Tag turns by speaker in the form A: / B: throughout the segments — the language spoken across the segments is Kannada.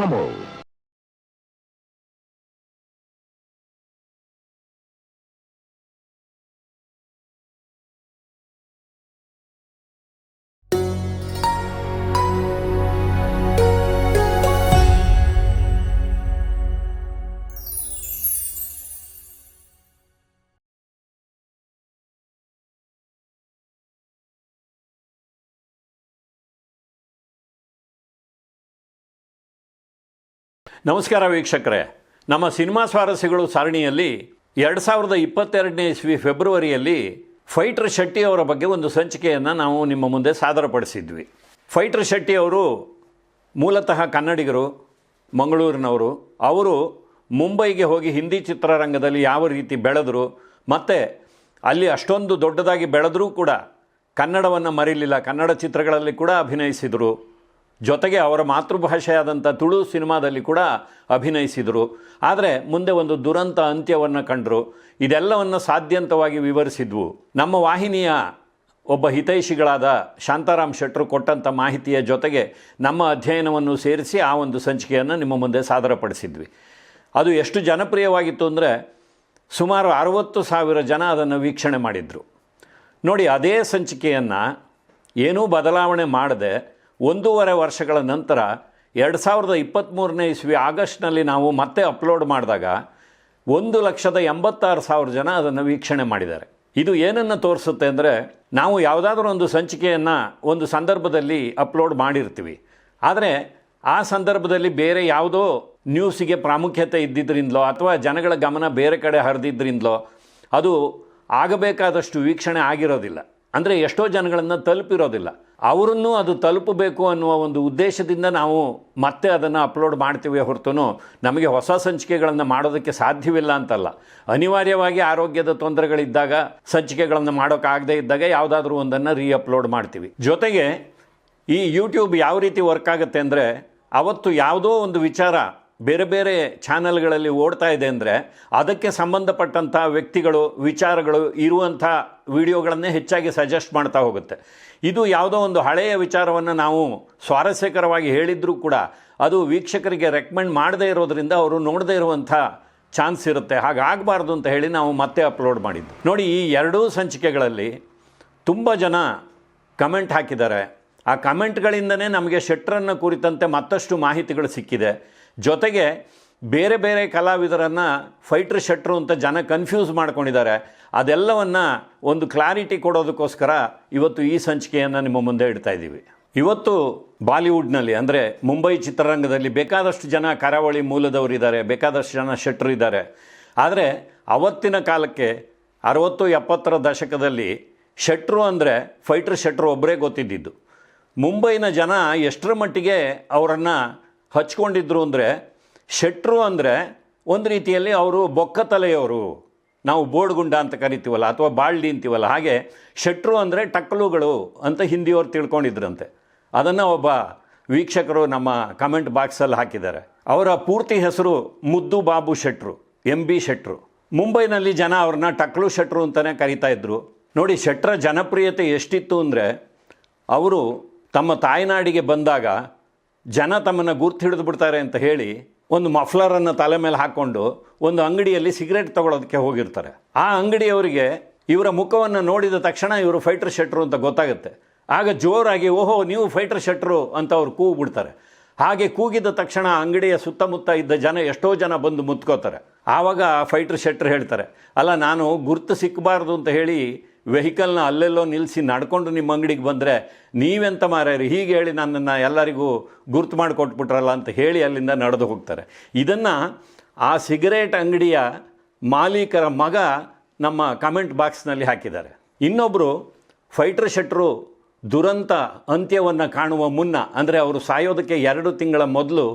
A: chamou.
B: ನಮಸ್ಕಾರ ವೀಕ್ಷಕರೇ. ನಮ್ಮ ಸಿನಿಮಾ ಸ್ವಾರಸ್ಯಗಳು ಸಾರಣಿಯಲ್ಲಿ ಎರಡು ಸಾವಿರದ ಇಪ್ಪತ್ತೆರಡನೇ ಇಸ್ವಿ ಫೆಬ್ರವರಿಯಲ್ಲಿ ಫೈಟರ್ ಶೆಟ್ಟಿ ಅವರ ಬಗ್ಗೆ ಒಂದು ಸಂಚಿಕೆಯನ್ನು ನಾವು ನಿಮ್ಮ ಮುಂದೆ ಸಾದರಪಡಿಸಿದ್ವಿ. ಫೈಟರ್ ಶೆಟ್ಟಿ ಅವರು ಮೂಲತಃ ಕನ್ನಡಿಗರು, ಮಂಗಳೂರಿನವರು. ಅವರು ಮುಂಬೈಗೆ ಹೋಗಿ ಹಿಂದಿ ಚಿತ್ರರಂಗದಲ್ಲಿ ಯಾವ ರೀತಿ ಬೆಳೆದರು, ಮತ್ತು ಅಲ್ಲಿ ಅಷ್ಟೊಂದು ದೊಡ್ಡದಾಗಿ ಬೆಳೆದರೂ ಕೂಡ ಕನ್ನಡವನ್ನು ಮರೀಲಿಲ್ಲ, ಕನ್ನಡ ಚಿತ್ರಗಳಲ್ಲಿ ಕೂಡ ಅಭಿನಯಿಸಿದರು. ಜೊತೆಗೆ ಅವರ ಮಾತೃಭಾಷೆಯಾದಂಥ ತುಳು ಸಿನಿಮಾದಲ್ಲಿ ಕೂಡ ಅಭಿನಯಿಸಿದರು. ಆದರೆ ಮುಂದೆ ಒಂದು ದುರಂತ ಅಂತ್ಯವನ್ನು ಕಂಡರು. ಇದೆಲ್ಲವನ್ನು ಸಾಧ್ಯಂತವಾಗಿ ವಿವರಿಸಿದ್ವು. ನಮ್ಮ ವಾಹಿನಿಯ ಒಬ್ಬ ಹಿತೈಷಿಗಳಾದ ಶಾಂತಾರಾಮ್ ಶೆಟ್ಟರು ಕೊಟ್ಟಂಥ ಮಾಹಿತಿಯ ಜೊತೆಗೆ ನಮ್ಮ ಅಧ್ಯಯನವನ್ನು ಸೇರಿಸಿ ಆ ಒಂದು ಸಂಚಿಕೆಯನ್ನು ನಿಮ್ಮ ಮುಂದೆ ಸಾದರಪಡಿಸಿದ್ವಿ. ಅದು ಎಷ್ಟು ಜನಪ್ರಿಯವಾಗಿತ್ತು ಅಂದರೆ ಸುಮಾರು ಅರವತ್ತು ಸಾವಿರ ಜನ ಅದನ್ನು ವೀಕ್ಷಣೆ ಮಾಡಿದರು. ನೋಡಿ, ಅದೇ ಸಂಚಿಕೆಯನ್ನು ಏನೂ ಬದಲಾವಣೆ ಮಾಡದೆ ಒಂದೂವರೆ ವರ್ಷಗಳ ನಂತರ ಎರಡು ಸಾವಿರದ ಇಪ್ಪತ್ತ್ಮೂರನೇ ಇಸ್ವಿ ಆಗಸ್ಟ್ನಲ್ಲಿ ನಾವು ಮತ್ತೆ ಅಪ್ಲೋಡ್ ಮಾಡಿದಾಗ ಒಂದು ಲಕ್ಷದ ಎಂಬತ್ತಾರು ಸಾವಿರ ಜನ ಅದನ್ನು ವೀಕ್ಷಣೆ ಮಾಡಿದ್ದಾರೆ. ಇದು ಏನನ್ನು ತೋರಿಸುತ್ತೆ ಅಂದರೆ ನಾವು ಯಾವುದಾದ್ರೂ ಒಂದು ಸಂಚಿಕೆಯನ್ನು ಒಂದು ಸಂದರ್ಭದಲ್ಲಿ ಅಪ್ಲೋಡ್ ಮಾಡಿರ್ತೀವಿ. ಆದರೆ ಆ ಸಂದರ್ಭದಲ್ಲಿ ಬೇರೆ ಯಾವುದೋ ನ್ಯೂಸಿಗೆ ಪ್ರಾಮುಖ್ಯತೆ ಇದ್ದಿದ್ದರಿಂದಲೋ ಅಥವಾ ಜನಗಳ ಗಮನ ಬೇರೆ ಕಡೆ ಹರಿದಿದ್ದರಿಂದಲೋ ಅದು ಆಗಬೇಕಾದಷ್ಟು ವೀಕ್ಷಣೆ ಆಗಿರೋದಿಲ್ಲ. ಅಂದರೆ ಎಷ್ಟೋ ಜನಗಳನ್ನು ತಲುಪಿರೋದಿಲ್ಲ. ಅವರನ್ನು ಅದು ತಲುಪಬೇಕು ಅನ್ನುವ ಒಂದು ಉದ್ದೇಶದಿಂದ ನಾವು ಮತ್ತೆ ಅದನ್ನು ಅಪ್ಲೋಡ್ ಮಾಡ್ತೀವಿ ಹೊರತು ನಮಗೆ ಹೊಸ ಸಂಚಿಕೆಗಳನ್ನು ಮಾಡೋದಕ್ಕೆ ಸಾಧ್ಯವಿಲ್ಲ ಅಂತಲ್ಲ. ಅನಿವಾರ್ಯವಾಗಿ ಆರೋಗ್ಯದ ತೊಂದರೆಗಳಿದ್ದಾಗ, ಸಂಚಿಕೆಗಳನ್ನು ಮಾಡೋಕ್ಕಾಗದೇ ಇದ್ದಾಗ ಯಾವುದಾದ್ರೂ ಒಂದನ್ನು ರೀ ಅಪ್ಲೋಡ್ ಮಾಡ್ತೀವಿ. ಜೊತೆಗೆ ಈ ಯೂಟ್ಯೂಬ್ ಯಾವ ರೀತಿ ವರ್ಕ್ ಆಗುತ್ತೆ ಅಂದರೆ, ಅವತ್ತು ಯಾವುದೋ ಒಂದು ವಿಚಾರ ಬೇರೆ ಬೇರೆ ಚಾನಲ್ಗಳಲ್ಲಿ ಓಡ್ತಾ ಇದೆ ಅಂದರೆ ಅದಕ್ಕೆ ಸಂಬಂಧಪಟ್ಟಂಥ ವ್ಯಕ್ತಿಗಳು, ವಿಚಾರಗಳು ಇರುವಂಥ ವಿಡಿಯೋಗಳನ್ನೇ ಹೆಚ್ಚಾಗಿ ಸಜೆಸ್ಟ್ ಮಾಡ್ತಾ ಹೋಗುತ್ತೆ. ಇದು ಯಾವುದೋ ಒಂದು ಹಳೆಯ ವಿಚಾರವನ್ನು ನಾವು ಸ್ವಾರಸ್ಯಕರವಾಗಿ ಹೇಳಿದರೂ ಕೂಡ ಅದು ವೀಕ್ಷಕರಿಗೆ ರೆಕಮೆಂಡ್ ಮಾಡದೇ ಇರೋದರಿಂದ ಅವರು ನೋಡದೇ ಇರುವಂಥ ಚಾನ್ಸ್ ಇರುತ್ತೆ. ಹಾಗಾಗಬಾರ್ದು ಅಂತ ಹೇಳಿ ನಾವು ಮತ್ತೆ ಅಪ್ಲೋಡ್ ಮಾಡಿದ್ದು. ನೋಡಿ, ಈ ಎರಡೂ ಸಂಚಿಕೆಗಳಲ್ಲಿ ತುಂಬ ಜನ ಕಮೆಂಟ್ ಹಾಕಿದ್ದಾರೆ. ಆ ಕಮೆಂಟ್ಗಳಿಂದನೇ ನಮಗೆ ಶೆಟ್ರನ್ನು ಕುರಿತಂತೆ ಮತ್ತಷ್ಟು ಮಾಹಿತಿಗಳು ಸಿಕ್ಕಿದೆ. ಜೊತೆಗೆ ಬೇರೆ ಬೇರೆ ಕಲಾವಿದರನ್ನು ಫೈಟ್ರ್ ಶೆಟ್ರು ಅಂತ ಜನ ಕನ್ಫ್ಯೂಸ್ ಮಾಡ್ಕೊಂಡಿದ್ದಾರೆ. ಅದೆಲ್ಲವನ್ನು ಒಂದು ಕ್ಲಾರಿಟಿ ಕೊಡೋದಕ್ಕೋಸ್ಕರ ಇವತ್ತು ಈ ಸಂಚಿಕೆಯನ್ನು ನಿಮ್ಮ ಮುಂದೆ ಇಡ್ತಾ ಇದ್ದೀವಿ. ಇವತ್ತು ಬಾಲಿವುಡ್ನಲ್ಲಿ ಅಂದರೆ ಮುಂಬೈ ಚಿತ್ರರಂಗದಲ್ಲಿ ಬೇಕಾದಷ್ಟು ಜನ ಕರಾವಳಿ ಮೂಲದವರಿದ್ದಾರೆ ಬೇಕಾದಷ್ಟು ಜನ ಶೆಟ್ರು ಇದ್ದಾರೆ. ಆದರೆ ಅವತ್ತಿನ ಕಾಲಕ್ಕೆ ಅರವತ್ತು ಎಪ್ಪತ್ತರ ದಶಕದಲ್ಲಿ ಶೆಟ್ರು ಅಂದರೆ ಫೈಟ್ರ್ ಶೆಟ್ರು ಒಬ್ಬರೇ ಗೊತ್ತಿದ್ದಿದ್ದು. ಮುಂಬೈನ ಜನ ಎಷ್ಟರ ಮಟ್ಟಿಗೆ ಅವರನ್ನು ಹಚ್ಕೊಂಡಿದ್ರು ಅಂದರೆ, ಶೆಟ್ರು ಅಂದರೆ ಒಂದು ರೀತಿಯಲ್ಲಿ ಅವರು ಬೊಕ್ಕ ತಲೆಯವರು ನಾವು ಬೋರ್ಡ್ಗುಂಡ ಅಂತ ಕರಿತೀವಲ್ಲ, ಅಥವಾ ಬಾಳ್ಡಿ ಅಂತೀವಲ್ಲ, ಹಾಗೆ ಶೆಟ್ರು ಅಂದರೆ ಟಕ್ಕಲುಗಳು ಅಂತ ಹಿಂದಿಯವರು ತಿಳ್ಕೊಂಡಿದ್ರಂತೆ. ಅದನ್ನು ಒಬ್ಬ ವೀಕ್ಷಕರು ನಮ್ಮ ಕಮೆಂಟ್ ಬಾಕ್ಸಲ್ಲಿ ಹಾಕಿದ್ದಾರೆ. ಅವರ ಪೂರ್ತಿ ಹೆಸರು ಮುದ್ದು ಬಾಬು ಶೆಟ್ರು ಎಂ ಬಿ ಶೆಟ್ರು. ಮುಂಬೈನಲ್ಲಿ ಜನ ಅವ್ರನ್ನ ಟಕ್ಲು ಶೆಟ್ರು ಅಂತಲೇ ಕರಿತಾ ಇದ್ರು. ನೋಡಿ, ಶೆಟ್ರ ಜನಪ್ರಿಯತೆ ಎಷ್ಟಿತ್ತು ಅಂದರೆ, ಅವರು ತಮ್ಮ ತಾಯ್ನಾಡಿಗೆ ಬಂದಾಗ ಜನ ತಮ್ಮನ್ನು ಗುರ್ತು ಹಿಡಿದು ಬಿಡ್ತಾರೆ ಅಂತ ಹೇಳಿ ಒಂದು ಮಫ್ಲರನ್ನು ತಲೆ ಮೇಲೆ ಹಾಕ್ಕೊಂಡು ಒಂದು ಅಂಗಡಿಯಲ್ಲಿ ಸಿಗರೇಟ್ ತಗೊಳ್ಳೋದಕ್ಕೆ ಹೋಗಿರ್ತಾರೆ. ಆ ಅಂಗಡಿಯವರಿಗೆ ಇವರ ಮುಖವನ್ನು ನೋಡಿದ ತಕ್ಷಣ ಇವರು ಫೈಟರ್ ಶೆಟ್ರು ಅಂತ ಗೊತ್ತಾಗುತ್ತೆ. ಆಗ ಜೋರಾಗಿ, ಓಹೋ, ನೀವು ಫೈಟರ್ ಶೆಟ್ರು ಅಂತ ಅವ್ರು ಕೂಗ್ಬಿಡ್ತಾರೆ. ಹಾಗೆ ಕೂಗಿದ ತಕ್ಷಣ ಅಂಗಡಿಯ ಸುತ್ತಮುತ್ತ ಇದ್ದ ಜನ ಎಷ್ಟೋ ಜನ ಬಂದು ಮುತ್ಕೋತಾರೆ. ಆವಾಗ ಫೈಟರ್ ಶೆಟ್ರ್ ಹೇಳ್ತಾರೆ, ಅಲ್ಲ, ನಾನು ಗುರ್ತು ಸಿಕ್ಕಬಾರ್ದು ಅಂತ ಹೇಳಿ ವೆಹಿಕಲ್ನ ಅಲ್ಲೆಲ್ಲೋ ನಿಲ್ಲಿಸಿ ನಡ್ಕೊಂಡು ನಿಮ್ಮ ಅಂಗಡಿಗೆ ಬಂದರೆ ನೀವೆಂತ ಮಾರ್ಯಾರಿ? ಹೀಗೆ ಹೇಳಿ ನನ್ನನ್ನು ಎಲ್ಲರಿಗೂ ಗುರ್ತು ಮಾಡಿಕೊಟ್ಬಿಟ್ರಲ್ಲ ಅಂತ ಹೇಳಿ ಅಲ್ಲಿಂದ ನಡೆದು ಹೋಗ್ತಾರೆ. ಇದನ್ನು ಆ ಸಿಗರೇಟ್ ಅಂಗಡಿಯ ಮಾಲೀಕರ ಮಗ ನಮ್ಮ ಕಮೆಂಟ್ ಬಾಕ್ಸ್ನಲ್ಲಿ ಹಾಕಿದ್ದಾರೆ. ಇನ್ನೊಬ್ಬರು ಫೈಟರ್ ಶೆಟ್ರು ದುರಂತ ಅಂತ್ಯವನ್ನು ಕಾಣುವ ಮುನ್ನ, ಅಂದರೆ ಅವರು ಸಾಯೋದಕ್ಕೆ ಎರಡು ತಿಂಗಳ ಮೊದಲು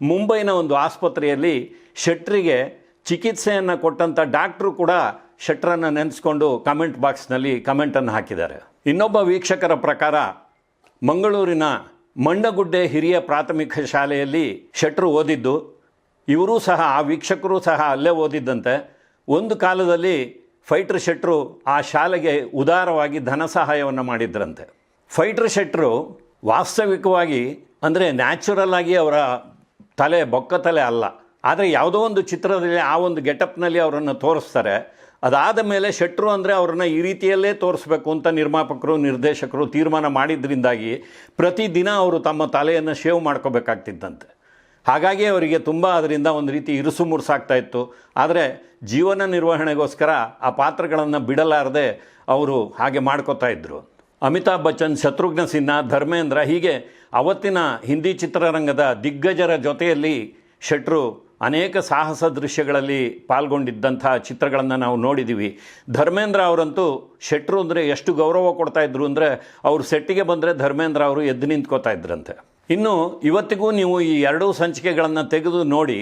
B: ಮುಂಬೈನ ಒಂದು ಆಸ್ಪತ್ರೆಯಲ್ಲಿ ಶೆಟ್ರಿಗೆ ಚಿಕಿತ್ಸೆಯನ್ನು ಕೊಟ್ಟಂಥ ಡಾಕ್ಟ್ರು ಕೂಡ ಶೆಟ್ರನ್ನು ನೆನೆಸ್ಕೊಂಡು ಕಮೆಂಟ್ ಬಾಕ್ಸ್ನಲ್ಲಿ ಕಮೆಂಟನ್ನು ಹಾಕಿದ್ದಾರೆ. ಇನ್ನೊಬ್ಬ ವೀಕ್ಷಕರ ಪ್ರಕಾರ, ಮಂಗಳೂರಿನ ಮಂಡಗುಡ್ಡೆ ಹಿರಿಯ ಪ್ರಾಥಮಿಕ ಶಾಲೆಯಲ್ಲಿ ಶೆಟ್ರು ಓದಿದ್ದು, ಇವರೂ ಸಹ, ಆ ವೀಕ್ಷಕರು ಸಹ ಅಲ್ಲೇ ಓದಿದ್ದಂತೆ. ಒಂದು ಕಾಲದಲ್ಲಿ ಫೈಟ್ರ್ ಶೆಟ್ರು ಆ ಶಾಲೆಗೆ ಉದಾರವಾಗಿ ಧನ ಸಹಾಯವನ್ನು ಮಾಡಿದ್ರಂತೆ. ಫೈಟ್ರ್ ಶೆಟ್ರು ವಾಸ್ತವಿಕವಾಗಿ, ಅಂದರೆ ನ್ಯಾಚುರಲ್ ಆಗಿ ಅವರ ತಲೆ, ಬೊಕ್ಕ ತಲೆ ಅಲ್ಲ. ಆದರೆ ಯಾವುದೋ ಒಂದು ಚಿತ್ರದಲ್ಲಿ, ಆ ಒಂದು ಗೆಟಪ್ನಲ್ಲಿ ಅವರನ್ನು ತೋರಿಸ್ತಾರೆ. ಅದಾದ ಮೇಲೆ ಶೆಟ್ರು ಅಂದರೆ ಅವ್ರನ್ನ ಈ ರೀತಿಯಲ್ಲೇ ತೋರಿಸ್ಬೇಕು ಅಂತ ನಿರ್ಮಾಪಕರು, ನಿರ್ದೇಶಕರು ತೀರ್ಮಾನ ಮಾಡಿದ್ರಿಂದಾಗಿ ಪ್ರತಿದಿನ ಅವರು ತಮ್ಮ ತಲೆಯನ್ನು ಶೇವ್ ಮಾಡ್ಕೋಬೇಕಾಗ್ತಿದ್ದಂತೆ. ಹಾಗಾಗಿ ಅವರಿಗೆ ತುಂಬ ಅದರಿಂದ ಒಂದು ರೀತಿ ಇರುಸು ಮುರುಸಾಗ್ತಾ ಇತ್ತು. ಆದರೆ ಜೀವನ ನಿರ್ವಹಣೆಗೋಸ್ಕರ ಆ ಪಾತ್ರಗಳನ್ನು ಬಿಡಲಾರದೆ ಅವರು ಹಾಗೆ ಮಾಡ್ಕೋತಾ ಇದ್ದರು ಅಮಿತಾಬ್ ಬಚ್ಚನ್, ಶತ್ರುಘ್ನ ಸಿನ್ಹಾ, ಧರ್ಮೇಂದ್ರ ಹೀಗೆ ಅವತ್ತಿನ ಹಿಂದಿ ಚಿತ್ರರಂಗದ ದಿಗ್ಗಜರ ಜೊತೆಯಲ್ಲಿ ಶೆಟ್ರು ಅನೇಕ ಸಾಹಸ ದೃಶ್ಯಗಳಲ್ಲಿ ಪಾಲ್ಗೊಂಡಿದ್ದಂಥ ಚಿತ್ರಗಳನ್ನು ನಾವು ನೋಡಿದ್ದೀವಿ ಧರ್ಮೇಂದ್ರ ಅವರಂತೂ ಶೆಟ್ರು ಅಂದರೆ ಎಷ್ಟು ಗೌರವ ಕೊಡ್ತಾ ಇದ್ರು ಅಂದರೆ ಅವರು ಸೆಟ್ಟಿಗೆ ಬಂದರೆ ಧರ್ಮೇಂದ್ರ ಅವರು ಎದ್ದು ನಿಂತ್ಕೋತಾ ಇದ್ರಂತೆ. ಇನ್ನು ಇವತ್ತಿಗೂ ನೀವು ಈ ಎರಡೂ ಸಂಚಿಕೆಗಳನ್ನು ತೆಗೆದು ನೋಡಿ,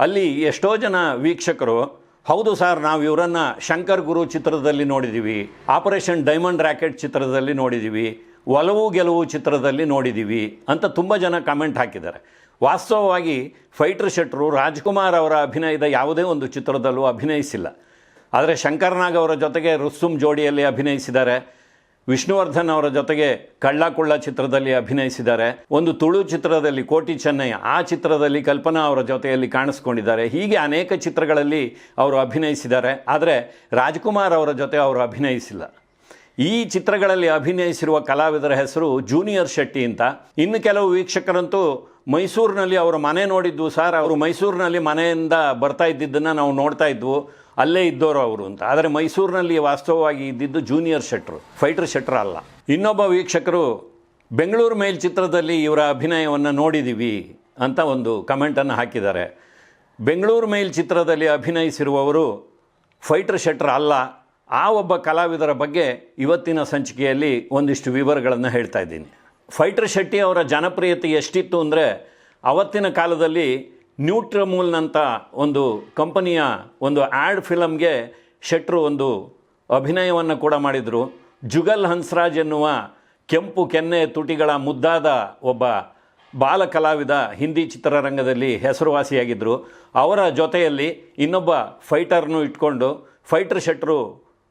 B: ಅಲ್ಲಿ ಎಷ್ಟೋ ಜನ ವೀಕ್ಷಕರು, ಹೌದು ಸರ್, ನಾವು ಇವರನ್ನು ಶಂಕರ್ ಗುರು ಚಿತ್ರದಲ್ಲಿ ನೋಡಿದ್ದೀವಿ ಆಪರೇಷನ್ ಡೈಮಂಡ್ ರ್ಯಾಕೆಟ್ ಚಿತ್ರದಲ್ಲಿ ನೋಡಿದ್ದೀವಿ ಒಲವು ಗೆಲುವು ಚಿತ್ರದಲ್ಲಿ ನೋಡಿದ್ದೀವಿ ಅಂತ ತುಂಬ ಜನ ಕಮೆಂಟ್ ಹಾಕಿದ್ದಾರೆ. ವಾಸ್ತವವಾಗಿ ಫೈಟರ್ ಶೆಟ್ರು ರಾಜ್ಕುಮಾರ್ ಅವರ ಅಭಿನಯದ ಯಾವುದೇ ಒಂದು ಚಿತ್ರದಲ್ಲೂ ಅಭಿನಯಿಸಿಲ್ಲ. ಆದರೆ ಶಂಕರ್ನಾಗ್ ಅವರ ಜೊತೆಗೆ ರುಸ್ತುಮ್ ಜೋಡಿಯಲ್ಲಿ ಅಭಿನಯಿಸಿದ್ದಾರೆ. ವಿಷ್ಣುವರ್ಧನ್ ಅವರ ಜೊತೆಗೆ ಕಳ್ಳಕುಳ್ಳ ಚಿತ್ರದಲ್ಲಿ ಅಭಿನಯಿಸಿದ್ದಾರೆ. ಒಂದು ತುಳು ಚಿತ್ರದಲ್ಲಿ ಕೋಟಿ ಚೆನ್ನೈ, ಆ ಚಿತ್ರದಲ್ಲಿ ಕಲ್ಪನಾ ಅವರ ಜೊತೆಯಲ್ಲಿ ಕಾಣಿಸ್ಕೊಂಡಿದ್ದಾರೆ. ಹೀಗೆ ಅನೇಕ ಚಿತ್ರಗಳಲ್ಲಿ ಅವರು ಅಭಿನಯಿಸಿದ್ದಾರೆ. ಆದರೆ ರಾಜ್ಕುಮಾರ್ ಅವರ ಜೊತೆ ಅವರು ಅಭಿನಯಿಸಿಲ್ಲ. ಈ ಚಿತ್ರಗಳಲ್ಲಿ ಅಭಿನಯಿಸಿರುವ ಕಲಾವಿದರ ಹೆಸರು ಜೂನಿಯರ್ ಶೆಟ್ಟಿ ಅಂತ. ಇನ್ನು ಕೆಲವು ವೀಕ್ಷಕರಂತೂ ಮೈಸೂರಿನಲ್ಲಿ ಅವರ ಮನೆ ನೋಡಿದ್ದು ಸರ್, ಅವರು ಮೈಸೂರಿನಲ್ಲಿ ಮನೆಯಿಂದ ಬರ್ತಾ ಇದ್ದಿದ್ದನ್ನು ನಾವು ನೋಡ್ತಾ ಇದ್ವು. ಅಲ್ಲೇ ಇದ್ದವರು ಅವರು ಅಂತ. ಆದರೆ ಮೈಸೂರಿನಲ್ಲಿ ವಾಸ್ತವವಾಗಿ ಇದ್ದಿದ್ದು ಜೂನಿಯರ್ ಶೆಟ್ರು, ಫೈಟರ್ ಶೆಟ್ರ್ ಅಲ್ಲ. ಇನ್ನೊಬ್ಬ ವೀಕ್ಷಕರು, ಬೆಂಗಳೂರು ಮೇಲ್ ಚಿತ್ರದಲ್ಲಿ ಇವರ ಅಭಿನಯವನ್ನು ನೋಡಿದ್ದೀವಿ ಅಂತ ಒಂದು ಕಮೆಂಟನ್ನು ಹಾಕಿದ್ದಾರೆ. ಬೆಂಗಳೂರು ಮೇಲ್ ಚಿತ್ರದಲ್ಲಿ ಅಭಿನಯಿಸಿರುವವರು ಫೈಟರ್ ಶೆಟ್ರ್ ಅಲ್ಲ. ಆ ಒಬ್ಬ ಕಲಾವಿದರ ಬಗ್ಗೆ ಇವತ್ತಿನ ಸಂಚಿಕೆಯಲ್ಲಿ ಒಂದಿಷ್ಟು ವಿವರಗಳನ್ನು ಹೇಳ್ತಾ ಇದ್ದೀನಿ. ಫೈಟರ್ ಶೆಟ್ಟಿ ಅವರ ಜನಪ್ರಿಯತೆ ಎಷ್ಟಿತ್ತು ಅಂದರೆ ಅವತ್ತಿನ ಕಾಲದಲ್ಲಿ ನ್ಯೂಟ್ರಮೂಲ್ನಂಥ ಒಂದು ಕಂಪನಿಯ ಒಂದು ಆ್ಯಡ್ ಫಿಲಮ್ಗೆ ಶೆಟ್ರು ಒಂದು ಅಭಿನಯವನ್ನು ಕೂಡ ಮಾಡಿದರು. ಜುಗಲ್ ಹನ್ಸ್ರಾಜ್ ಎನ್ನುವ ಕೆಂಪು ಕೆನ್ನೆ ತುಟಿಗಳ ಮುದ್ದಾದ ಒಬ್ಬ ಬಾಲ ಕಲಾವಿದ ಹಿಂದಿ ಚಿತ್ರರಂಗದಲ್ಲಿ ಹೆಸರುವಾಸಿಯಾಗಿದ್ದರು ಅವರ ಜೊತೆಯಲ್ಲಿ ಇನ್ನೊಬ್ಬ ಫೈಟರ್ನು ಇಟ್ಕೊಂಡು ಫೈಟರ್ ಶೆಟ್ರು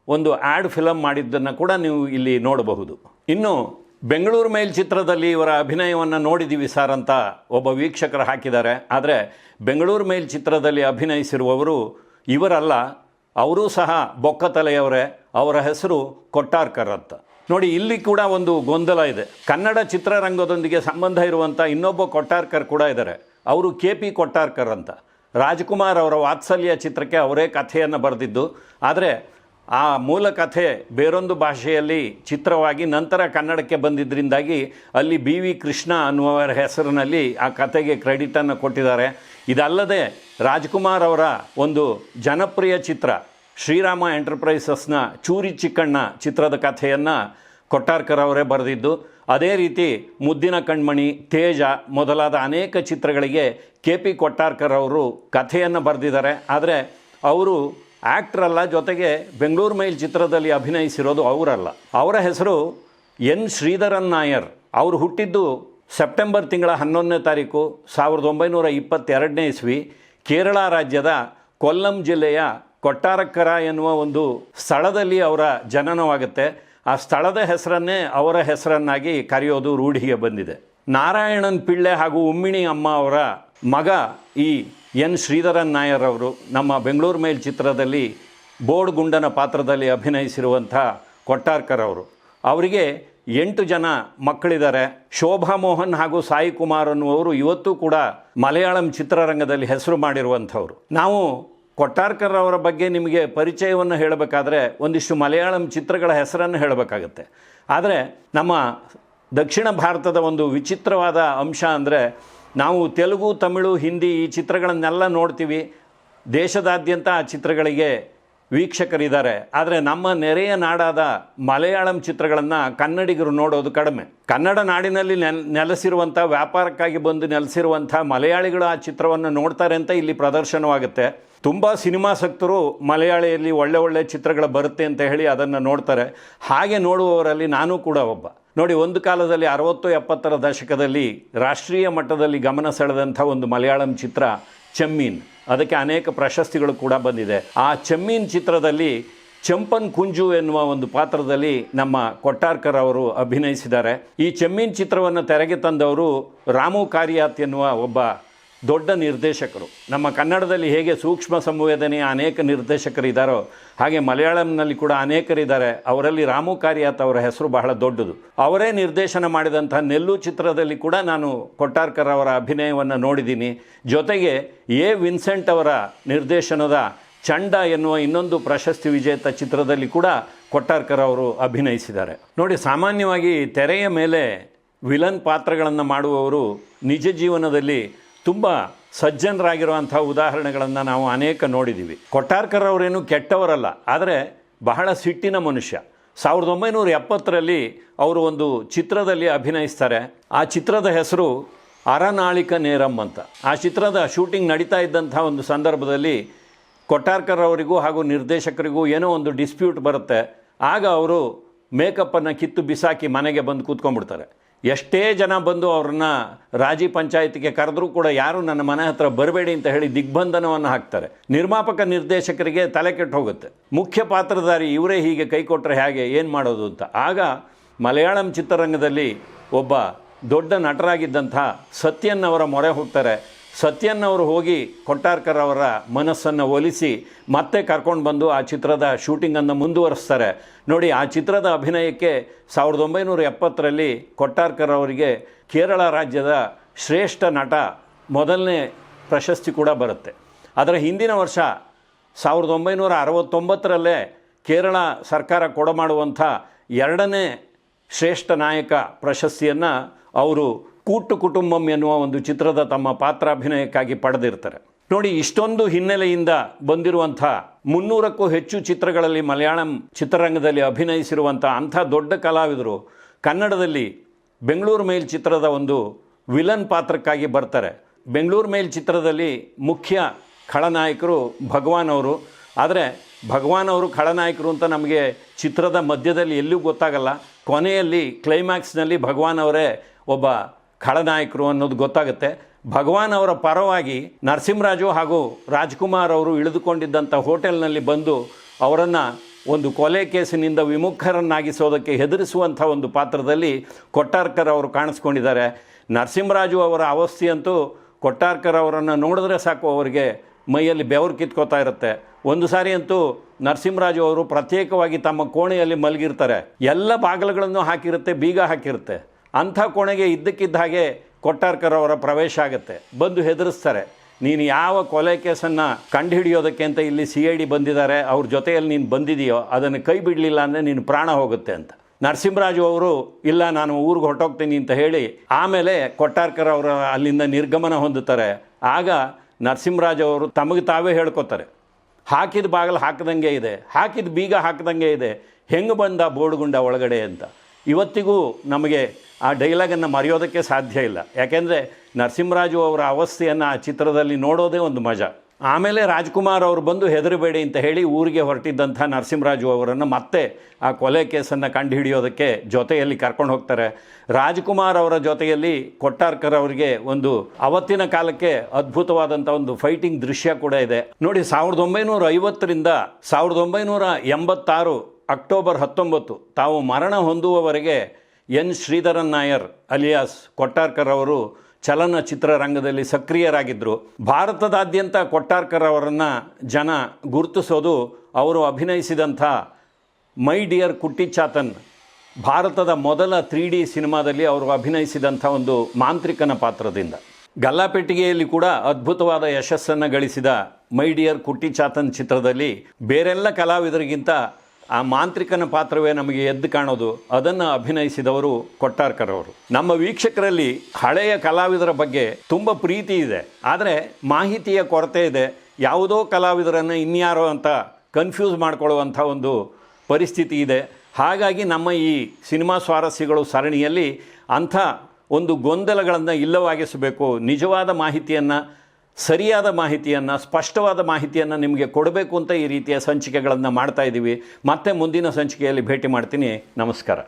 B: ಒಂದು ಆ್ಯಡ್ ಫಿಲಮ್ ಮಾಡಿದ್ದನ್ನು ಕೂಡ ನೀವು ಇಲ್ಲಿ ನೋಡಬಹುದು. ಇನ್ನು ಬೆಂಗಳೂರು ಮೇಲ್ ಚಿತ್ರದಲ್ಲಿ ಇವರ ಅಭಿನಯವನ್ನು ನೋಡಿದ್ದೀವಿ ಸರ್ ಅಂತ ಒಬ್ಬ ವೀಕ್ಷಕರು ಹಾಕಿದ್ದಾರೆ. ಆದರೆ ಬೆಂಗಳೂರು ಮೇಲ್ ಚಿತ್ರದಲ್ಲಿ ಅಭಿನಯಿಸಿರುವವರು ಇವರಲ್ಲ, ಅವರೂ ಸಹ ಬೊಕ್ಕ ತಲೆಯವರೇ ಅವರ ಹೆಸರು ಕೊಟ್ಟಾರ್ಕರ್ ಅಂತ. ನೋಡಿ, ಇಲ್ಲಿ ಕೂಡ ಒಂದು ಗೊಂದಲ ಇದೆ. ಕನ್ನಡ ಚಿತ್ರರಂಗದೊಂದಿಗೆ ಸಂಬಂಧ ಇರುವಂಥ ಇನ್ನೊಬ್ಬ ಕೊಟ್ಟಾರ್ಕರ್ ಕೂಡ ಇದ್ದಾರೆ. ಅವರು ಕೆ ಪಿ ಕೊಟ್ಟಾರ್ಕರ್ ಅಂತ. ರಾಜ್ಕುಮಾರ್ ಅವರ ವಾತ್ಸಲ್ಯ ಚಿತ್ರಕ್ಕೆ ಅವರೇ ಕಥೆಯನ್ನು ಬರೆದಿದ್ದು. ಆದರೆ ಆ ಮೂಲ ಕಥೆ ಬೇರೊಂದು ಭಾಷೆಯಲ್ಲಿ ಚಿತ್ರವಾಗಿ ನಂತರ ಕನ್ನಡಕ್ಕೆ ಬಂದಿದ್ದರಿಂದಾಗಿ ಅಲ್ಲಿ ಬಿ ವಿ ಕೃಷ್ಣ ಅನ್ನುವರ ಹೆಸರಿನಲ್ಲಿ ಆ ಕಥೆಗೆ ಕ್ರೆಡಿಟನ್ನು ಕೊಟ್ಟಿದ್ದಾರೆ. ಇದಲ್ಲದೆ ರಾಜ್ಕುಮಾರ್ ಅವರ ಒಂದು ಜನಪ್ರಿಯ ಚಿತ್ರ ಶ್ರೀರಾಮ ಎಂಟರ್ಪ್ರೈಸಸ್ನ ಚೂರಿ ಚಿಕ್ಕಣ್ಣ ಚಿತ್ರದ ಕಥೆಯನ್ನು ಕೊಟ್ಟಾರ್ಕರ್ ಅವರೇ ಬರೆದಿದ್ದು, ಅದೇ ರೀತಿ ಮುದ್ದಿನ ಕಣ್ಮಣಿ ತೇಜ ಮೊದಲಾದ ಅನೇಕ ಚಿತ್ರಗಳಿಗೆ ಕೆ ಪಿ ಕೊಟ್ಟಾರ್ಕರ್ ಅವರು ಕಥೆಯನ್ನು ಬರೆದಿದ್ದಾರೆ. ಆದರೆ ಅವರು ಆ್ಯಕ್ಟ್ರ್ ಅಲ್ಲ ಜೊತೆಗೆ ಬೆಂಗಳೂರು ಮೈಲ್ ಚಿತ್ರದಲ್ಲಿ ಅಭಿನಯಿಸಿರೋದು ಅವರಲ್ಲ. ಅವರ ಹೆಸರು ಎನ್ ಶ್ರೀಧರನ್ ನಾಯರ್. ಅವರು ಹುಟ್ಟಿದ್ದು ಸೆಪ್ಟೆಂಬರ್ ತಿಂಗಳ ಹನ್ನೊಂದನೇ ತಾರೀಕು, ಸಾವಿರದ ಒಂಬೈನೂರ ಇಪ್ಪತ್ತೆರಡನೇ ಇಸ್ವಿ, ಕೇರಳ ರಾಜ್ಯದ ಕೊಲ್ಲಂ ಜಿಲ್ಲೆಯ ಕೊಟ್ಟಾರಕ್ಕರ ಎನ್ನುವ ಒಂದು ಸ್ಥಳದಲ್ಲಿ ಅವರ ಜನನವಾಗುತ್ತೆ. ಆ ಸ್ಥಳದ ಹೆಸರನ್ನೇ ಅವರ ಹೆಸರನ್ನಾಗಿ ಕರೆಯೋದು ರೂಢಿಗೆ ಬಂದಿದೆ. ನಾರಾಯಣನ್ ಪಿಳ್ಳೆ ಹಾಗೂ ಉಮ್ಮಿಣಿ ಅಮ್ಮ ಅವರ ಮಗ ಈ ಎನ್ ಶ್ರೀಧರನ್ ನಾಯರ್ ಅವರು ನಮ್ಮ ಬೆಂಗಳೂರು ಮೇಲ್ ಚಿತ್ರದಲ್ಲಿ ಬೋರ್ಡ್ ಗುಂಡನ ಪಾತ್ರದಲ್ಲಿ ಅಭಿನಯಿಸಿರುವಂಥ ಕೊಟ್ಟಾರ್ಕರ್ ಅವರು. ಅವರಿಗೆ ಎಂಟು ಜನ ಮಕ್ಕಳಿದ್ದಾರೆ. ಶೋಭಾ ಮೋಹನ್ ಹಾಗೂ ಸಾಯಿ ಕುಮಾರ್ ಅನ್ನುವರು ಇವತ್ತು ಕೂಡ ಮಲಯಾಳಂ ಚಿತ್ರರಂಗದಲ್ಲಿ ಹೆಸರು ಮಾಡಿರುವಂಥವ್ರು. ನಾವು ಕೊಟ್ಟಾರ್ಕರ್ ಅವರ ಬಗ್ಗೆ ನಿಮಗೆ ಪರಿಚಯವನ್ನು ಹೇಳಬೇಕಾದ್ರೆ ಒಂದಿಷ್ಟು ಮಲಯಾಳಂ ಚಿತ್ರಗಳ ಹೆಸರನ್ನು ಹೇಳಬೇಕಾಗತ್ತೆ. ಆದರೆ ನಮ್ಮ ದಕ್ಷಿಣ ಭಾರತದ ಒಂದು ವಿಚಿತ್ರವಾದ ಅಂಶ ಅಂದರೆ ನಾವು ತೆಲುಗು, ತಮಿಳು, ಹಿಂದಿ ಈ ಚಿತ್ರಗಳನ್ನೆಲ್ಲ ನೋಡ್ತೀವಿ. ದೇಶದಾದ್ಯಂತ ಆ ಚಿತ್ರಗಳಿಗೆ ವೀಕ್ಷಕರಿದ್ದಾರೆ. ಆದರೆ ನಮ್ಮ ನೆರೆಯ ನಾಡಾದ ಮಲಯಾಳಂ ಚಿತ್ರಗಳನ್ನು ಕನ್ನಡಿಗರು ನೋಡೋದು ಕಡಿಮೆ. ಕನ್ನಡ ನಾಡಿನಲ್ಲಿ ನೆಲ್, ನೆಲೆಸಿರುವಂಥ, ವ್ಯಾಪಾರಕ್ಕಾಗಿ ಬಂದು ನೆಲೆಸಿರುವಂಥ ಮಲಯಾಳಿಗಳು ಆ ಚಿತ್ರವನ್ನು ನೋಡ್ತಾರೆ ಅಂತ ಇಲ್ಲಿ ಪ್ರದರ್ಶನವಾಗುತ್ತೆ. ತುಂಬ ಸಿನಿಮಾಸಕ್ತರು ಮಲಯಾಳಿಯಲ್ಲಿ ಒಳ್ಳೆ ಒಳ್ಳೆ ಚಿತ್ರಗಳು ಬರುತ್ತೆ ಅಂತ ಹೇಳಿ ಅದನ್ನು ನೋಡ್ತಾರೆ. ಹಾಗೆ ನೋಡುವವರಲ್ಲಿ ನಾನು ಕೂಡ ಒಬ್ಬ. ನೋಡಿ, ಒಂದು ಕಾಲದಲ್ಲಿ ಅರವತ್ತು ಎಪ್ಪತ್ತರ ದಶಕದಲ್ಲಿ ರಾಷ್ಟ್ರೀಯ ಮಟ್ಟದಲ್ಲಿ ಗಮನ ಸೆಳೆದಂಥ ಒಂದು ಮಲಯಾಳಂ ಚಿತ್ರ ಚಮ್ಮೀನ್. ಅದಕ್ಕೆ ಅನೇಕ ಪ್ರಶಸ್ತಿಗಳು ಕೂಡ ಬಂದಿದೆ. ಆ ಚಮ್ಮೀನ್ ಚಿತ್ರದಲ್ಲಿ ಚಂಪನ್ ಕುಂಜು ಎನ್ನುವ ಒಂದು ಪಾತ್ರದಲ್ಲಿ ನಮ್ಮ ಕೊಟ್ಟಾರ್ಕರ್ ಅವರು ಅಭಿನಯಿಸಿದ್ದಾರೆ. ಈ ಚಮ್ಮೀನ್ ಚಿತ್ರವನ್ನು ತೆರೆಗೆ ತಂದವರು ರಾಮು ಕಾರ್ಯಾತ್ ಎನ್ನುವ ಒಬ್ಬ ದೊಡ್ಡ ನಿರ್ದೇಶಕರು. ನಮ್ಮ ಕನ್ನಡದಲ್ಲಿ ಹೇಗೆ ಸೂಕ್ಷ್ಮ ಸಂವೇದನೆಯ ಅನೇಕ ನಿರ್ದೇಶಕರಿದ್ದಾರೋ ಹಾಗೆ ಮಲಯಾಳಂನಲ್ಲಿ ಕೂಡ ಅನೇಕರಿದ್ದಾರೆ. ಅವರಲ್ಲಿ ರಾಮು ಕಾರ್ಯಾತ್ ಅವರ ಹೆಸರು ಬಹಳ ದೊಡ್ಡದು. ಅವರೇ ನಿರ್ದೇಶನ ಮಾಡಿದಂಥ ನೆಲ್ಲು ಚಿತ್ರದಲ್ಲಿ ಕೂಡ ನಾನು ಕೊಟ್ಟಾರ್ಕರ್ ಅವರ ಅಭಿನಯವನ್ನು ನೋಡಿದ್ದೀನಿ. ಜೊತೆಗೆ ಎ. ವಿನ್ಸೆಂಟ್ ಅವರ ನಿರ್ದೇಶನದ ಚಂಡ ಎನ್ನುವ ಇನ್ನೊಂದು ಪ್ರಶಸ್ತಿ ವಿಜೇತ ಚಿತ್ರದಲ್ಲಿ ಕೂಡ ಕೊಟ್ಟಾರ್ಕರ್ ಅವರು ಅಭಿನಯಿಸಿದ್ದಾರೆ. ನೋಡಿ, ಸಾಮಾನ್ಯವಾಗಿ ತೆರೆಯ ಮೇಲೆ ವಿಲನ್ ಪಾತ್ರಗಳನ್ನು ಮಾಡುವವರು ನಿಜ ಜೀವನದಲ್ಲಿ ತುಂಬ ಸಜ್ಜನರಾಗಿರುವಂಥ ಉದಾಹರಣೆಗಳನ್ನು ನಾವು ಅನೇಕ ನೋಡಿದ್ದೀವಿ ಕೊಟ್ಟಾರ್ಕರ್ ಅವರೇನು ಕೆಟ್ಟವರಲ್ಲ, ಆದರೆ ಬಹಳ ಸಿಟ್ಟಿನ ಮನುಷ್ಯ. ಸಾವಿರದ ಒಂಬೈನೂರ ಎಪ್ಪತ್ತರಲ್ಲಿ ಅವರು ಒಂದು ಚಿತ್ರದಲ್ಲಿ ಅಭಿನಯಿಸ್ತಾರೆ. ಆ ಚಿತ್ರದ ಹೆಸರು ಅರನಾಳಿಕ ನೇರಂ ಅಂತ. ಆ ಚಿತ್ರದ ಶೂಟಿಂಗ್ ನಡೀತಾ ಇದ್ದಂಥ ಒಂದು ಸಂದರ್ಭದಲ್ಲಿ ಕೊಟ್ಟಾರ್ಕರ್ ಅವರಿಗೂ ಹಾಗೂ ನಿರ್ದೇಶಕರಿಗೂ ಏನೋ ಒಂದು ಡಿಸ್ಪ್ಯೂಟ್ ಬರುತ್ತೆ. ಆಗ ಅವರು ಮೇಕಪ್ಪನ್ನು ಕಿತ್ತು ಬಿಸಾಕಿ ಮನೆಗೆ ಬಂದು ಕೂತ್ಕೊಂಡ್ಬಿಡ್ತಾರೆ. ಎಷ್ಟೇ ಜನ ಬಂದು ಅವ್ರನ್ನ ರಾಜಿ ಪಂಚಾಯತಿಗೆ ಕರೆದ್ರೂ ಕೂಡ ಯಾರು ನನ್ನ ಮನೆ ಹತ್ರ ಬರಬೇಡಿ ಅಂತ ಹೇಳಿ ದಿಗ್ಬಂಧನವನ್ನು ಹಾಕ್ತಾರೆ. ನಿರ್ಮಾಪಕ ನಿರ್ದೇಶಕರಿಗೆ ತಲೆ ಕೆಟ್ಟು ಹೋಗುತ್ತೆ. ಮುಖ್ಯ ಪಾತ್ರಧಾರಿ ಇವರೇ ಹೀಗೆ ಕೈ ಕೊಟ್ಟರೆ ಹೇಗೆ, ಏನು ಮಾಡೋದು ಅಂತ. ಆಗ ಮಲಯಾಳಂ ಚಿತ್ರರಂಗದಲ್ಲಿ ಒಬ್ಬ ದೊಡ್ಡ ನಟರಾಗಿದ್ದಂಥ ಸತ್ಯನ್ ಅವರ ಮೊರೆ ಹೋಗ್ತಾರೆ. ಸತ್ಯನ್ ಅವರು ಹೋಗಿ ಕೊಟ್ಟಾರ್ಕರ್ ಅವರ ಮನಸ್ಸನ್ನು ಒಲಿಸಿ ಮತ್ತೆ ಕರ್ಕೊಂಡು ಬಂದು ಆ ಚಿತ್ರದ ಶೂಟಿಂಗನ್ನು ಮುಂದುವರಿಸ್ತಾರೆ. ನೋಡಿ, ಆ ಚಿತ್ರದ ಅಭಿನಯಕ್ಕೆ ಸಾವಿರದ ಒಂಬೈನೂರ ಎಪ್ಪತ್ತರಲ್ಲಿ ಕೊಟ್ಟಾರ್ಕರ್ ಅವರಿಗೆ ಕೇರಳ ರಾಜ್ಯದ ಶ್ರೇಷ್ಠ ನಟ ಮೊದಲನೇ ಪ್ರಶಸ್ತಿ ಕೂಡ ಬರುತ್ತೆ. ಅದರ ಹಿಂದಿನ ವರ್ಷ ಸಾವಿರದ ಒಂಬೈನೂರ ಅರವತ್ತೊಂಬತ್ತರಲ್ಲೇ ಕೇರಳ ಸರ್ಕಾರ ಕೊಡಮಾಡುವಂಥ ಎರಡನೇ ಶ್ರೇಷ್ಠ ನಾಯಕ ಪ್ರಶಸ್ತಿಯನ್ನು ಅವರು ಕೂಟು ಕುಟುಂಬಂ ಎನ್ನುವ ಒಂದು ಚಿತ್ರದ ತಮ್ಮ ಪಾತ್ರಾಭಿನಯಕ್ಕಾಗಿ ಪಡೆದಿರ್ತಾರೆ. ನೋಡಿ, ಇಷ್ಟೊಂದು ಹಿನ್ನೆಲೆಯಿಂದ ಬಂದಿರುವಂಥ ಮುನ್ನೂರಕ್ಕೂ ಹೆಚ್ಚು ಚಿತ್ರಗಳಲ್ಲಿ ಮಲಯಾಳಂ ಚಿತ್ರರಂಗದಲ್ಲಿ ಅಭಿನಯಿಸಿರುವಂಥ ಅಂಥ ದೊಡ್ಡ ಕಲಾವಿದರು ಕನ್ನಡದಲ್ಲಿ ಬೆಂಗಳೂರು ಮೇಲ್ ಚಿತ್ರದ ಒಂದು ವಿಲನ್ ಪಾತ್ರಕ್ಕಾಗಿ ಬರ್ತಾರೆ. ಬೆಂಗಳೂರು ಮೇಲ್ ಚಿತ್ರದಲ್ಲಿ ಮುಖ್ಯ ಖಳನಾಯಕರು ಭಗವಾನ್ ಅವರು. ಆದರೆ ಭಗವಾನ್ ಅವರು ಖಳನಾಯಕರು ಅಂತ ನಮಗೆ ಚಿತ್ರದ ಮಧ್ಯದಲ್ಲಿ ಎಲ್ಲೂ ಗೊತ್ತಾಗಲ್ಲ. ಕೊನೆಯಲ್ಲಿ ಕ್ಲೈಮ್ಯಾಕ್ಸ್ನಲ್ಲಿ ಭಗವಾನ್ ಅವರೇ ಒಬ್ಬ ಖಳನಾಯಕರು ಅನ್ನೋದು ಗೊತ್ತಾಗುತ್ತೆ. ಭಗವಾನ್ ಅವರ ಪರವಾಗಿ ನರಸಿಂಹರಾಜು ಹಾಗೂ ರಾಜ್ಕುಮಾರ್ ಅವರು ಇಳಿದುಕೊಂಡಿದ್ದಂಥ ಹೋಟೆಲ್ನಲ್ಲಿ ಬಂದು ಅವರನ್ನು ಒಂದು ಕೊಲೆ ಕೇಸಿನಿಂದ ವಿಮುಖರನ್ನಾಗಿಸೋದಕ್ಕೆ ಹೆದರಿಸುವಂಥ ಒಂದು ಪಾತ್ರದಲ್ಲಿ ಕೊಟ್ಟಾರ್ಕರ್ ಅವರು ಕಾಣಿಸ್ಕೊಂಡಿದ್ದಾರೆ. ನರಸಿಂಹರಾಜು ಅವರ ಅವಸ್ಥೆಯಂತೂ ಕೊಟ್ಟಾರ್ಕರ್ ಅವರನ್ನು ನೋಡಿದ್ರೆ ಸಾಕು ಅವರಿಗೆ ಮೈಯಲ್ಲಿ ಬೆವರು ಕಿತ್ಕೋತಾ ಇರುತ್ತೆ. ಒಂದು ಸಾರಿ ಅಂತೂ ನರಸಿಂಹರಾಜು ಅವರು ಪ್ರತ್ಯೇಕವಾಗಿ ತಮ್ಮ ಕೋಣೆಯಲ್ಲಿ ಮಲಗಿರ್ತಾರೆ. ಎಲ್ಲ ಬಾಗಿಲುಗಳನ್ನು ಹಾಕಿರುತ್ತೆ, ಬೀಗ ಹಾಕಿರುತ್ತೆ. ಅಂಥ ಕೋಣೆಗೆ ಇದ್ದಕ್ಕಿದ್ದ ಹಾಗೆ ಕೊಟ್ಟಾರ್ಕರ್ ಅವರ ಪ್ರವೇಶ ಆಗುತ್ತೆ. ಬಂದು ಹೆದರಿಸ್ತಾರೆ. ನೀನು ಯಾವ ಕೊಲೆ ಕೇಸನ್ನು ಕಂಡುಹಿಡಿಯೋದಕ್ಕೆ ಅಂತ ಇಲ್ಲಿ ಸಿ ಐ ಡಿ ಬಂದಿದ್ದಾರೆ, ಅವ್ರ ಜೊತೆಯಲ್ಲಿ ನೀನು ಬಂದಿದೆಯೋ, ಅದನ್ನು ಕೈ ಬಿಡಲಿಲ್ಲ ಅಂದರೆ ನೀನು ಪ್ರಾಣ ಹೋಗುತ್ತೆ ಅಂತ. ನರಸಿಂಹರಾಜು ಅವರು, ಇಲ್ಲ, ನಾನು ಊರಿಗೆ ಹೊರಟೋಗ್ತೀನಿ ಅಂತ ಹೇಳಿ ಆಮೇಲೆ ಕೊಟ್ಟಾರ್ಕರ್ ಅವರ ಅಲ್ಲಿಂದ ನಿರ್ಗಮನ ಹೊಂದುತ್ತಾರೆ. ಆಗ ನರಸಿಂಹರಾಜು ಅವರು ತಮಗೆ ತಾವೇ ಹೇಳ್ಕೊತಾರೆ, ಹಾಕಿದ ಬಾಗಿಲು ಹಾಕಿದಂಗೆ ಇದೆ, ಹಾಕಿದ ಬೀಗ ಹಾಕ್ದಂಗೆ ಇದೆ, ಹೆಂಗೆ ಬಂದ ಬೋರ್ಡ್ಗುಂಡ ಒಳಗಡೆ ಅಂತ. ಇವತ್ತಿಗೂ ನಮಗೆ ಆ ಡೈಲಾಗನ್ನು ಮರೆಯೋದಕ್ಕೆ ಸಾಧ್ಯ ಇಲ್ಲ. ಯಾಕೆಂದರೆ ನರಸಿಂಹರಾಜು ಅವರ ಅವಸ್ಥೆಯನ್ನು ಆ ಚಿತ್ರದಲ್ಲಿ ನೋಡೋದೇ ಒಂದು ಮಜಾ. ಆಮೇಲೆ ರಾಜ್ಕುಮಾರ್ ಅವರು ಬಂದು ಹೆದರಬೇಡಿ ಅಂತ ಹೇಳಿ ಊರಿಗೆ ಹೊರಟಿದ್ದಂಥ ನರಸಿಂಹರಾಜು ಅವರನ್ನು ಮತ್ತೆ ಆ ಕೊಲೆ ಕೇಸನ್ನು ಕಂಡುಹಿಡಿಯೋದಕ್ಕೆ ಜೊತೆಯಲ್ಲಿ ಕರ್ಕೊಂಡು ಹೋಗ್ತಾರೆ. ರಾಜ್ಕುಮಾರ್ ಅವರ ಜೊತೆಯಲ್ಲಿ ಕೊಟ್ಟಾರ್ಕರ್ ಅವರಿಗೆ ಒಂದು ಅವತ್ತಿನ ಕಾಲಕ್ಕೆ ಅದ್ಭುತವಾದಂಥ ಒಂದು ಫೈಟಿಂಗ್ ದೃಶ್ಯ ಕೂಡ ಇದೆ. ನೋಡಿ, ಸಾವಿರದ ಒಂಬೈನೂರ ಐವತ್ತರಿಂದ ಸಾವಿರದ ಒಂಬೈನೂರ ಎಂಬತ್ತಾರು ಅಕ್ಟೋಬರ್ ಹತ್ತೊಂಬತ್ತು, ತಾವು ಮರಣ ಹೊಂದುವವರೆಗೆ ಎನ್. ಶ್ರೀಧರನ್ ನಾಯರ್ ಅಲಿಯಾಸ್ ಕೊಟ್ಟಾರ್ಕರ್ ಅವರು ಚಲನಚಿತ್ರರಂಗದಲ್ಲಿ ಸಕ್ರಿಯರಾಗಿದ್ದರು ಭಾರತದಾದ್ಯಂತ ಕೊಟ್ಟಾರ್ಕರ್ ಅವರನ್ನು ಜನ ಗುರುತಿಸೋದು ಅವರು ಅಭಿನಯಿಸಿದಂಥ ಮೈ ಡಿಯರ್ ಕುಟ್ಟಿ ಚಾತನ್, ಭಾರತದ ಮೊದಲ ತ್ರೀ ಡಿ ಸಿನಿಮಾದಲ್ಲಿ ಅವರು ಅಭಿನಯಿಸಿದಂಥ ಒಂದು ಮಾಂತ್ರಿಕನ ಪಾತ್ರದಿಂದ. ಗಲ್ಲಾಪೆಟ್ಟಿಗೆಯಲ್ಲಿ ಕೂಡ ಅದ್ಭುತವಾದ ಯಶಸ್ಸನ್ನು ಗಳಿಸಿದ ಮೈ ಡಿಯರ್ ಕುಟ್ಟಿ ಚಾತನ್ ಚಿತ್ರದಲ್ಲಿ ಬೇರೆಲ್ಲ ಕಲಾವಿದರಿಗಿಂತ ಆ ಮಾಂತ್ರಿಕನ ಪಾತ್ರವೇ ನಮಗೆ ಎದ್ದು ಕಾಣೋದು. ಅದನ್ನು ಅಭಿನಯಿಸಿದವರು ಕೊಟ್ಟಾರ್ಕರ್ ಅವರು. ನಮ್ಮ ವೀಕ್ಷಕರಲ್ಲಿ ಹಳೆಯ ಕಲಾವಿದರ ಬಗ್ಗೆ ತುಂಬ ಪ್ರೀತಿ ಇದೆ. ಆದರೆ ಮಾಹಿತಿಯ ಕೊರತೆ ಇದೆ. ಯಾವುದೋ ಕಲಾವಿದರನ್ನು ಇನ್ಯಾರೋ ಅಂತ ಕನ್ಫ್ಯೂಸ್ ಮಾಡಿಕೊಳ್ಳುವಂಥ ಒಂದು ಪರಿಸ್ಥಿತಿ ಇದೆ. ಹಾಗಾಗಿ ನಮ್ಮ ಈ ಸಿನಿಮಾ ಸ್ವಾರಸ್ಯಗಳು ಸರಣಿಯಲ್ಲಿ ಅಂಥ ಒಂದು ಗೊಂದಲಗಳನ್ನು ಇಲ್ಲವಾಗಿಸಬೇಕು. ನಿಜವಾದ ಮಾಹಿತಿಯನ್ನು ಸರಿಯಾದ ಮಾಹಿತಿಯನ್ನು, ಸ್ಪಷ್ಟವಾದ ಮಾಹಿತಿಯನ್ನು ನಿಮಗೆ ಕೊಡಬೇಕು ಅಂತ ಈ ರೀತಿಯ ಸಂಚಿಕೆಗಳನ್ನು ಮಾಡ್ತಾ ಇದ್ದೀವಿ ಮತ್ತೆ ಮುಂದಿನ ಸಂಚಿಕೆಯಲ್ಲಿ ಭೇಟಿ ಮಾಡ್ತೀನಿ. ನಮಸ್ಕಾರ.